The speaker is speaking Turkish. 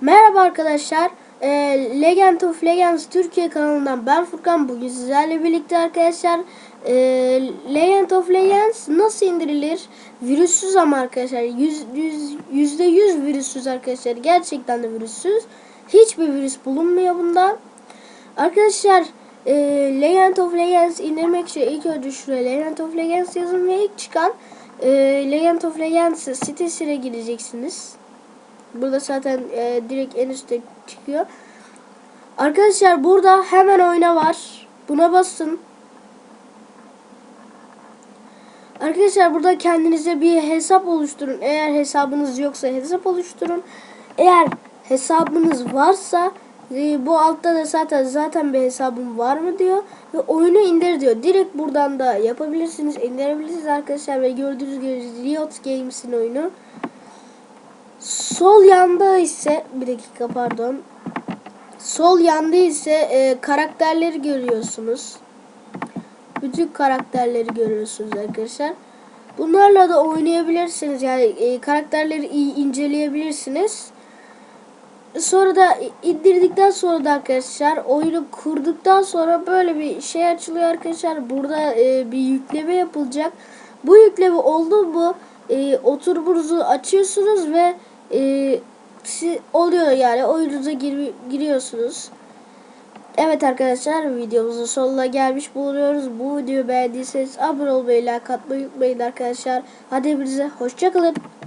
Merhaba arkadaşlar. Ee, Legend of Legends Türkiye kanalından ben Furkan. Bugün sizlerle birlikte arkadaşlar e, Legend of Legends nasıl indirilir? Virüssüz ama arkadaşlar. Yüz, yüz, yüzde yüz virüssüz arkadaşlar. Gerçekten de virüssüz. Hiçbir virüs bulunmuyor bunda. Arkadaşlar e, Legend of Legends indirmek için ilk önce şuraya Legend of Legends yazın ve ilk çıkan e, Legend of Legends sitesine gireceksiniz. Burada zaten e, direkt en üstte çıkıyor. Arkadaşlar burada hemen oyna var. Buna basın. Arkadaşlar burada kendinize bir hesap oluşturun. Eğer hesabınız yoksa hesap oluşturun. Eğer hesabınız varsa e, bu altta da zaten zaten bir hesabım var mı diyor ve oyunu indir diyor. Direkt buradan da yapabilirsiniz, indirebilirsiniz arkadaşlar ve gördüğünüz gibi Riot Games'in oyunu. Sol yanda ise bir dakika pardon. Sol yanda ise e, karakterleri görüyorsunuz. Bütün karakterleri görüyorsunuz arkadaşlar. Bunlarla da oynayabilirsiniz. Yani e, karakterleri iyi inceleyebilirsiniz. Sonra da indirdikten sonra da arkadaşlar oyunu kurduktan sonra böyle bir şey açılıyor arkadaşlar. Burada e, bir yükleme yapılacak. Bu yükleme oldu mu e, oturumunuzu açıyorsunuz ve e, oluyor yani oyununuza gir- giriyorsunuz. Evet arkadaşlar videomuzun sonuna gelmiş bulunuyoruz. Bu videoyu beğendiyseniz abone olmayı, like atmayı unutmayın arkadaşlar. Hadi hepinize hoşçakalın.